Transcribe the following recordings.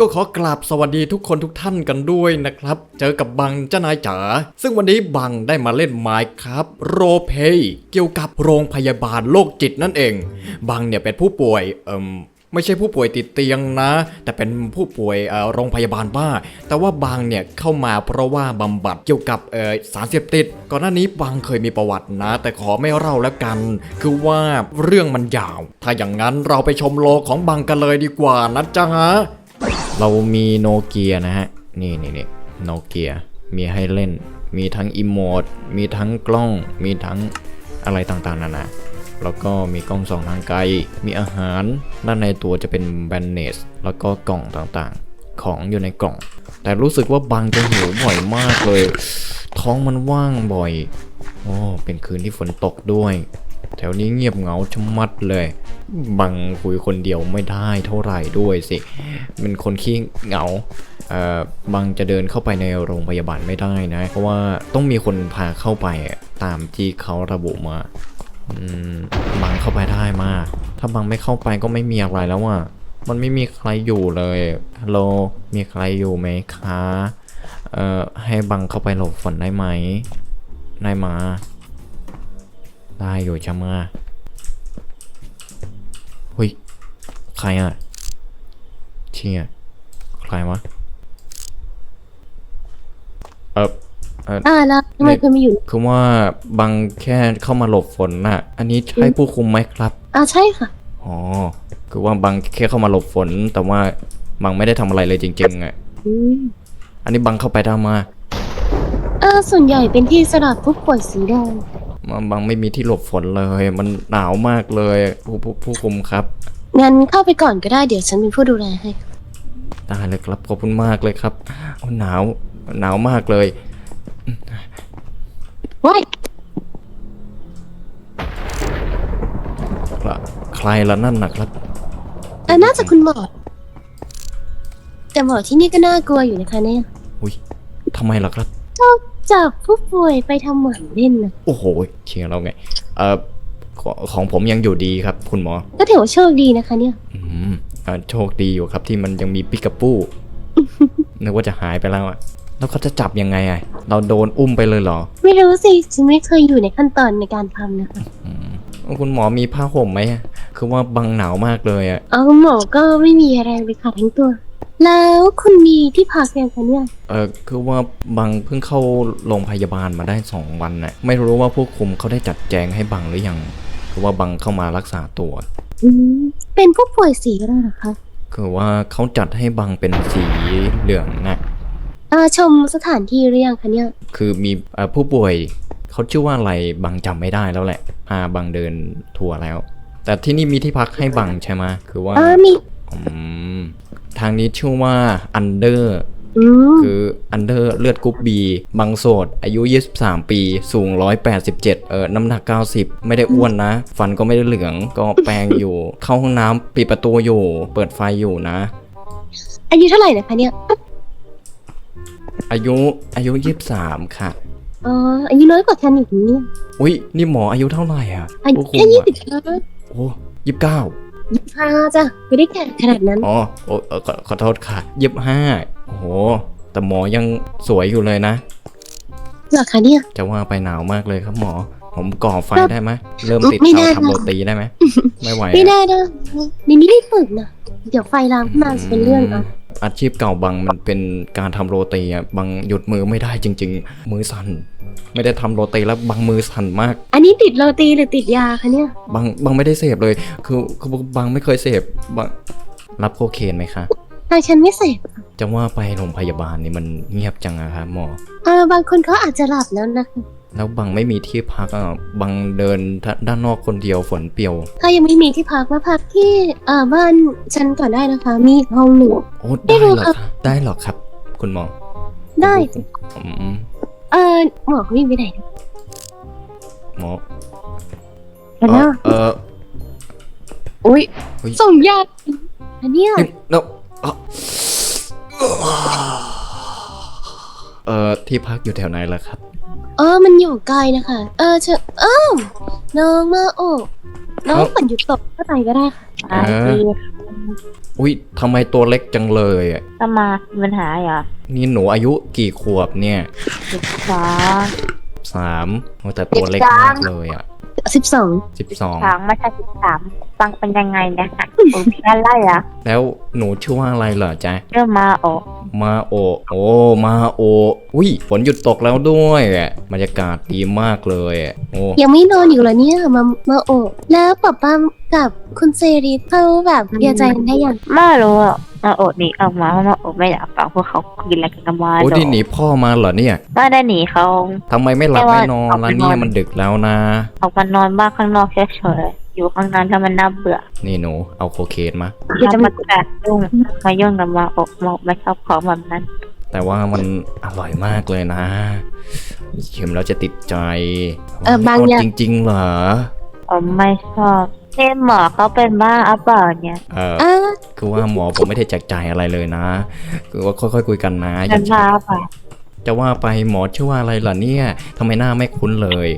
ก็ขอกราบสวัสดีทุกคนทุกท่านกันด้วยนะครับ เจอกับบังเจ้านายจ๋าซึ่งวันนี้บังได้มาเล่นไมค์ครับโรเพย์เกี่ยวกับโรงพยาบาลโรคจิตนั่นเอง บังเนี่ยเป็นผู้ป่วยเอ่มไม่ใช่ผู้ป่วยติดเตียงนะ แต่เป็นผู้ป่วยอ่อโรงพยาบาลบ้า แต่ว่าบางเนี่ยเข้ามาเพราะว่าบำบัดเกี่ยวกับเอ่อสารเสพติด ก่อนหน้านี้บางเคยมีประวัตินะ แต่ขอไม่เล่าแล้วกัน คือว่าเรื่องมันยาว ถ้าอย่างนั้นเราไปชมโลของบางกันเลยดีกว่านะจ๊ะ เรามีโนเกียนะฮะ นี่นี่นี่โนเกียมีให้เล่น มีทั้งอีโมดมีทั้งกล้อง มีทั้งอะไรต่างๆนานา แล้วก็มีกล้องส่องทางไกล มีอาหาร ด้านในตัวจะเป็นแบนเนส แล้วก็กล่องต่างๆ ของอยู่ในกล่อง แต่รู้สึกว่าบางจะหิวบ่อยมากเลย ท้องมันว่างบ่อย โอ้ เป็นคืนที่ฝนตกด้วย แถวนี้เงียบเหงาชะมัดเลย บังคุยคนเดียวไม่ได้เท่าไหร่ด้วยสิ เป็นคนขี้เหงาเอ่อบังจะเดินเข้าไปในโรงพยาบาลไม่ได้นะ เพราะว่าต้องมีคนพาเข้าไปตามที่เขาระบุมาบังเข้าไปได้มาก ถ้าบังไม่เข้าไปก็ไม่มีอะไรแล้วอะ มันไม่มีใครอยู่เลย ฮัลโหล มีใครอยู่ไหมคะ เอ่อ ให้บังเข้าไปหลบฝนได้ไหมได้มา ได้อยู่จะมาเฮ้ย ใครอะเชี่ยใครวะ เอออ่าแล้วทำไมคุณมาอยู่คือว่าบังแค่เข้ามาหลบฝนน่ะ อันนี้ใช่ผู้คุมไหมครับ อ่าใช่ค่ะ อ๋อ คือว่าบังแค่เข้ามาหลบฝน แต่ว่าบังไม่ได้ทำอะไรเลยจริงๆอะอืมอันนี้บังเข้าไปได้มา เออส่วนใหญ่เป็นที่สำหรับผู้ป่วยสีแดง มาบังไม่มีที่หลบฝนเลย มันหนาวมากเลยผู้ผู้ผู้คุมครับ งั้นเข้าไปก่อนก็ได้เดี๋ยวฉันเป็นผู้ดูแลให้ได้เลยครับขอบคุณมากเลยครับโอ้หนาวหนาวมากเลยว้ายละใครละนั่นนะครับเออน่าจะคุณหมอแต่หมอที่นี่ก็น่ากลัวอยู่นะคะเนี่ยอุ้ยทำไมล่ะครับ จับผู้ป่วยไปทำหมันเล่นนะโอ้โหเชียร์เราไง เอ่อขอของผมยังอยู่ดีครับ คุณหมอ ก็ถือว่าโชคดีนะคะ เนี่ย อืมอ่าโชคดีอยู่ครับที่มันยังมีปิกาปูนึกว่าจะหายไปแล้วอะแล้วเขาจะจับยังไงอะเราโดนอุ้มไปเลยเหรอไม่รู้สิฉันไม่เคยอยู่ในขั้นตอนในการทำนะคะอืมคุณหมอมีผ้าห่มไหมอะคือว่าบังหนาวมากเลยอะ เอาหมอก็ไม่มีอะไรเลยค่ะทั้งตัว แล้วคุณมีที่พักยังคะเนี่ย เออคือว่าบังเพิ่งเข้าโรงพยาบาลมาได้สองวันน่ะไม่รู้ว่าผู้คุมเขาได้จัดแจงให้บังหรือยังคือว่าบังเข้ามารักษาตัว อืมเป็นผู้ป่วยสีอะไรเหรอคะคือว่าเขาจัดให้บังเป็นสีเหลืองนะอ่าชมสถานที่หรือยังคะเนี่ย คือมีเอ่อผู้ป่วยเขาชื่อว่าอะไรบังจำไม่ได้แล้วแหละพาบังเดินทัวร์แล้ว แต่ที่นี่มีที่พักให้บังใช่ไหมคือว่าอ่ามี อืม ทางนี้ชื่อว่าอันเดอร์อืมคืออันเดอร์เลือดกรุ๊ปบีบังโสด อายุ 23 ปี สูง 187 เออน้ำหนัก 90 ไม่ได้อ้วนนะ ฟันก็ไม่ได้เหลือง ก็แปรงอยู่ เข้าห้องน้ำปิดประตูอยู่ เปิดไฟอยู่นะ อายุเท่าไหร่นะคะเนี่ย อายุอายุ 23 ค่ะอ๋ออายุน้อยกว่าฉันอีกเนี่ยอุ้ยนี่หมออายุเท่าไหร่อะอายุผู้คุมแค่ยี่อะสิบห้าโอ้ยี่สิบเก้า ยี่สิบห้าจ้ะไม่ได้แก่ขนาดนั้น อ๋อโอ้เออขอขอโทษค่ะยี่สิบห้าโอ้โห แต่หมอยังสวยอยู่เลยนะ เหรอคะเนี่ย จะว่าไปหนาวมากเลยครับหมอ ผมก่อไฟได้ไหมเริ่มติดไม่เตาได้ทำโรตีได้ไหมไม่ไหวไม่อะได้นะนี่ไม่ได้ฝึกนะเดี๋ยวไฟลามขึ้นมาจะเป็นเรื่องอะ อาชีพเก่าบังมันเป็นการทำโรตีอะบังหยุดมือไม่ได้จริง ๆ มือสั่นไม่ได้ทำโรตีแล้วบังมือสั่นมาก อันนี้ติดโรตีหรือติดยาคะเนี่ยบังบังไม่ได้เสพเลย คือคือบังไม่เคยเสพบังรับโคเคนไหมคะทางฉันไม่เสพจะว่าไปโรงพยาบาลนี่มันเงียบจังอะครับหมอเออบางคนเขาอาจจะหลับแล้วนะคะ แล้วบังไม่มีที่พักอะบังเดินด้านนอกคนเดียวฝนเปียว ถ้ายังไม่มีที่พักมาพักที่เอ่อบ้านฉันก่อนได้นะคะ มีห้องหนึ่งโอ้ไม่ได้รู้เหรอครับครับได้เหรอครับ คุณหมอ ได้อืมเออหมอเขาวิ่งไปไหนนะหมอเดี๋ยวนะเอออุ้ยเฮ้ยสมญาติอันเนี้ยนี่แล้วอะเออที่พักอยู่แถวไหนล่ะครับ เออ มันอยู่ไกลนะคะ เออเชอเออน้องมาโอ้น้องเอ้าฝันหยุดตกก็ไปก็ได้ค่ะเออไปดีอุ้ยทำไมตัวเล็กจังเลยอะก็มามีปัญหาเหรอนี่หนูอายุกี่ขวบเนี่ยสิบสอง สามโอ้แต่ตัวเล็กมากเลยอะ สิบสองสิบสองสองไม่ใช่สิบสามฟังเป็นยังไงเนะคะผมพี่อะไรอะแล้วหนูชื่อว่าอะไรเหรอจ๊ะเรื่องมาโอมาโอโอ้มาโออุ้ยฝนหยุดตกแล้วด้วยอะบรรยากาศดีมากเลยอะโอ้ยังไม่นอนอยู่เหรอเนี่ยมามาโอบแล้วป๊าป้ากับคุณเซรีเขาแบบเดียใจกันได้ยังไม่รู้อะ มาโอหนีออกมาเพราะมาโอไม่อยากฟังพวกเขาคุยอะไรกันกันมาโอ้โดที่หนีพ่อมาเหรอเนี่ยไม่ได้หนีเขาทำไมไม่หลับแต่ว่าไม่นอนออกไปล่ะเนี่ยนอนมันดึกแล้วนะ ออกมานอนบ้านข้างนอกเฉยๆอยู่ข้างในแล้วมันน่าเบื่อ นี่หนูเอาโคเคนมาเดี๋ยวจะถ้ามามาแตะยุ่งมายุ่งกับมาโอมาโอไม่ชอบของแบบนั้น แต่ว่ามันอร่อยมากเลยนะชิมแล้วจะติดใจเออบางอย่างจริงๆเหรอผมไม่ชอบ นี่หมอเขาเป็นบ้าอัปเปล่าเนี่ยเอออ่าคือว่าหมอผมไม่ได้แจกจ่ายอะไรเลยนะ คือว่าค่อยๆคุยกันนะอเป็ย่านบ้าเปล่าจะว่าไปหมอชื่อว่าอะไรล่ะเนี่ยทำไมหน้าไม่คุ้นเลย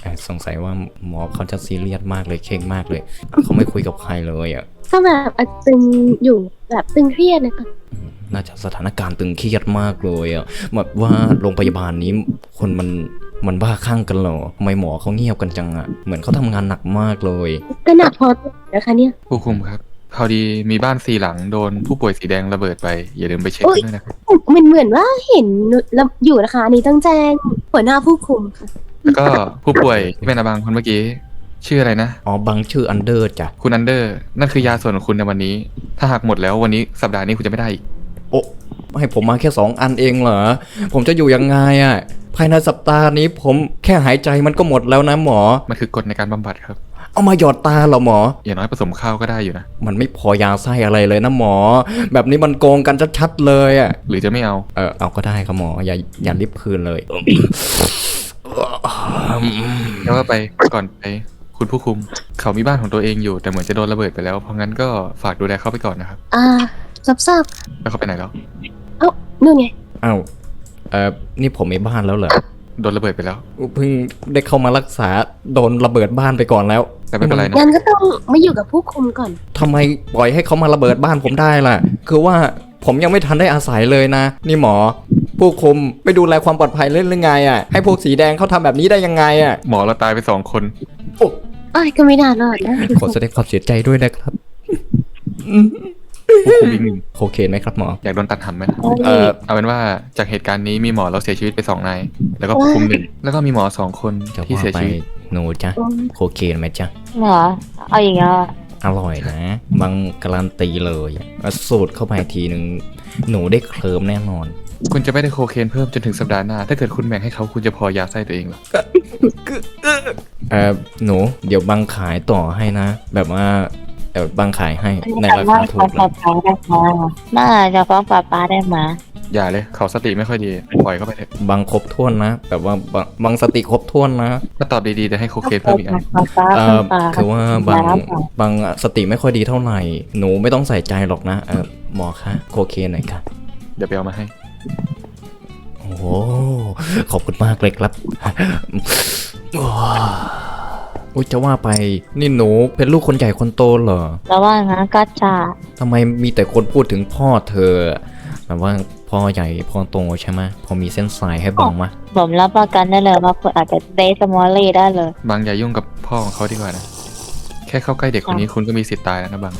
เอ่อสงสัยว่าหมอเขาจะซีเรียสมากเลยเคร่งมากเลยเขาไม่คุยกับใครเลยอะก็แบบอาจจะตึงอยู่แบบตึงเครียดนะคะน่าจะสถานการณ์ตึงเครียดมากเลยอะแบบว่าโรงพยาบาลนี้คนมัน มันบ้าคลั่งกันเหรอทำไมหมอเขาเงียบกันจังอะเหมือนเขาทำงานหนักมากเลย ก็หนักพอตัวนะคะเนี่ย ผู้คุมครับพอดีมีบ้านสี่หลังโดนผู้ป่วยสีแดงระเบิดไป อย่าลืมไปเช็คโอ๊ย ด้วยนะครับเหมือนเหมือนว่าเห็นแล้วอยู่นะคะอันนี้ต้องแจ้งหัวหน้าผู้คุมค่ะ แล้วก็ผู้ป่วยที่เป็นอาบังคนเมื่อกี้ ชื่ออะไรนะ อ๋อบังชื่ออันเดอร์จ้ะคุณอันเดอร์นั่นคือยาส่วนของคุณในวันนี้ ถ้าหากหมดแล้ววันนี้สัปดาห์นี้คุณจะไม่ได้อีก โอ้ให้ผมมาแค่สองอันเองเหรอ ผมจะอยู่ยังไงอะ ภายในสัปดาห์นี้ผมแค่หายใจมันก็หมดแล้วนะหมอ มันคือกฎในการบำบัดครับ เอามาหยอดตาเหรอหมอ อย่างน้อยผสมข้าวก็ได้อยู่นะ มันไม่พอยาไส้อะไรเลยนะหมอ แบบนี้มันโกงกันชัดๆเลยอะหรือจะไม่เอา เออเอาก็ได้ครับหมออย่าอย่ารีบคืนเลยแล้วก็ไปก่อนไปคุณผู้คุม เขามีบ้านของตัวเองอยู่แต่เหมือนจะโดนระเบิดไปแล้ว เพราะงั้นก็ฝากดูแลเขาไปก่อนนะครับ อ่าซับซับแล้วเขาไปไหนแล้ว เอ้านู่นไง เอ้าเออนี่ผมมีบ้านแล้วเหรอ โดนระเบิดไปแล้ว เพิ่งได้เข้ามารักษาโดนระเบิดบ้านไปก่อนแล้ว แต่ไม่เป็นไรนะ งั้นก็ต้องมาอยู่กับผู้คุมก่อน ทำไมปล่อยให้เขามาระเบิดบ้านผมได้ล่ะ คือว่าผมยังไม่ทันได้อาศัยเลยนะ นี่หมอ ผู้คุมไปดูแลความปลอดภัยเล่นหรือไงอะ ให้พวกสีแดงเขาทำแบบนี้ได้ยังไงอะ หมอเราตายไปสองคนอ้ายก็ไม่น่ารอดนะ ขอแสดงความเสียใจด้วยนะครับ ผู้คุมอีกหนึ่งโอเคนไหมครับหมอ อยากโดนตัดหำไหมเออเอาเป็นว่าจากเหตุการณ์นี้มีหมอเราเสียชีวิตไปสองนายแล้วก็ผู้คุมหนึ่งแล้วก็มีหมอสองคนจะที่ว่าเสียไปชีวิตหนูจ้ะโคเคนไหมจ๊ะหมอเอาอย่างเงี้ยอร่อยนะบางการันตีเลยอะสูตรเข้าไปทีหนึ่งหนูได้เคลิมแน่นอน คุณจะไม่ได้โคเคนเพิ่มจนถึงสัปดาห์หน้า ถ้าเกิดคุณแบ่งให้เขาคุณจะพอยาไส้ตัวเองเหรอเออหนู เดี๋ยวบางขายต่อให้นะ แบบว่า เออบางขายให้ในราว่าคาถูฟ้องกเลป้ายป้าได้ไหมน่าจะฟ้องป้าป้าได้ไหมอย่าเลย เขาสติไม่ค่อยดี ปล่อยเข้าไปเถอะบางครบถ้วนนะแบบว่าบางบางสติครบถ้วนนะมาตอบดีๆจะให้โคเคนเพิ่มอีกอันป้าป้าเออป้าคือว่าบางแล้วค่ะบางสติไม่ค่อยดีเท่าไหร่ หนูไม่ต้องใส่ใจหรอกนะเออหมอคะโคเคนหน่อยค่ะเดี๋ยวไปเอามาให้ โอ้โหขอบคุณมากเลยครับ อุ้ยจะว่าไปนี่หนูเป็นลูกคนใหญ่คนโตเหรอแล้วว่างั้นก็จะทำไมมีแต่คนพูดถึงพ่อเธอแบบว่าพ่อใหญ่พ่อโตใช่ไหมพอมีเส้นสายให้บังมะผมรับประกันได้เลยว่าคุณอาจจะเดทสมอลลี่ได้เลย บางอย่ายุ่งกับพ่อของเขาดีกว่านะ แค่เข้าใกล้เด็กคนนี้คุณก็มีสิทธิ์ตายแล้วนะบาง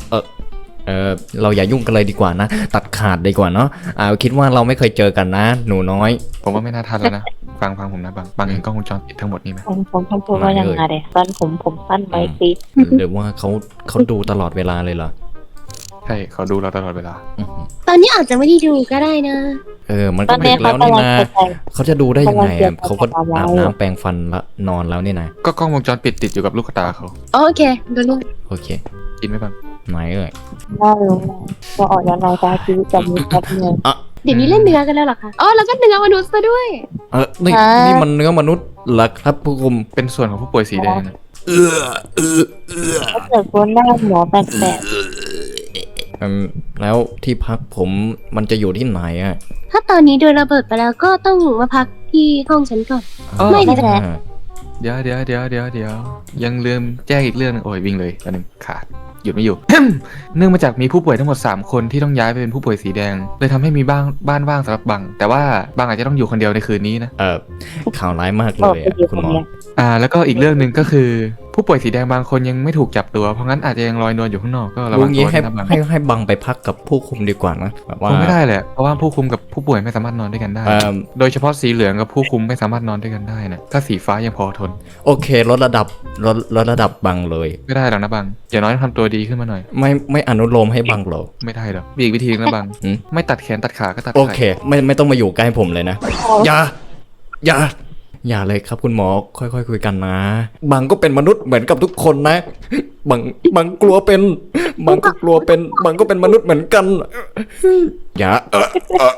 เออเราอย่ายุ่งกันเลยดีกว่านะ ตัดขาดดีกว่าเนาะอ่าคิดว่าเราไม่เคยเจอกันนะ หนูน้อย ผมว่าไม่น่าทันแล้วนะ ฟังฟังผมนะบางบางเห็นกล้องวงจรปิดทั้งหมดนี่ไหมผมผมผมพูดว่ายังไงเดี๋ยวสั้นผมผมสั้นไว้สิหรือว่าเขาเขาดูตลอดเวลาเลยเหรอใช่เขาดูเราตลอดเวลาอื้อหือตอนนี้อาจจะไม่ได้ดูก็ได้นะ เออ มันตก็อนดึนี้กเขาแล้วนี่กำลังนะจะใจเขาจะดูได้ยังไงอะกำลังเตรียมเขาก็จะทำอะไรอาบน้ำแปรงฟันแล้วนอนแล้วนี่นะก็กล้องวงจรปิดติดอยู่กับลูกตาเขาโอเคดูเรื่องโอเค กินไหมบางไหนเอ่ยน่ารู้ว่าออกยังไงได้ชีวิตจะมีแป๊บนึง เดี๋ยวนี้เล่นเนื้อกันแล้วเหรอคะ อ๋อ แล้วก็เนื้อมนุษย์ซะด้วย เออนี่ฮะนี่มันเนื้อมนุษย์เหรอครับผู้คุมเป็นส่วนของผู้ป่วยสีแดงนะเออเออเออถ้าเกิดคุณหน้าหมอแปลกอืมแล้วที่พักผมมันจะอยู่ที่ไหนอะถ้าตอนนี้โดนระเบิดไปแล้วก็ต้องมาพักที่ห้องฉันก่อนอ๋อไม่ๆไม่แน่อ่าเดี๋ยวเดี๋ยวเดี๋ยวเดี๋ยวเดี๋ยวยังลืมแจ้งอีกเรื่องหนึงโอ้ยวิ่งเลยอันหนึ่งขาด หยุดไม่อยู่ เนื่องมาจากมีผู้ป่วยทั้งหมด 3 คนที่ต้องย้ายไปเป็นผู้ป่วยสีแดงเลยทำให้มีบ้านบ้านว่างสำหรับบัง แต่ว่าบังอาจจะต้องอยู่คนเดียวในคืนนี้นะเออข่าวร้ายมากเลออกยไปอะอยู่คุคณนหมอเดียวอ่า แล้วก็อีกเรื่องหนึ่งก็คือ ผู้ป่วยสีแดงบางคนยังไม่ถูกจับตัว เพราะงั้นอาจจะยังลอยนวลอยู่ข้างนอกก็ระลุวังงตันี้วให้นะบังให้ให้บังไปพักกับผู้คุมดีกว่านะแบบว่า คงไม่ได้แหละเพราะว่าผู้คุมกับผู้ป่วยไม่สามารถนอนด้วยกันได้ เอ่อโดยเฉพาะสีเหลืองกับผู้คุมไม่สามารถนอนด้วยกันได้นะถ้าสีฟ้ายังพอทนโอเคลดระดับลดลดระดับบังเลย ไม่ได้หรอกนะบังอย่างน้อยต้องทำตัวดีขึ้นมาหน่อย ไม่ไม่อนุโลมให้บังหรอกไม่ได้หรอกมีอีกวิธีนึงนะบังหืม ไม่ตัดแขนตัดขาก็ตัดโอไข่เค ไม่ไม่ต้องมาอยู่ใกล้ผมเลยนะอย่าอย่า อย่าเลยครับคุณหมอค่อยๆคุยกันนะบังก็เป็นมนุษย์เหมือนกับทุกคนนะบังบังกลัวเป็นบังก็กลัวเป็นบังก็เป็นมนุษย์เหมือนกัน อย่าเออเออ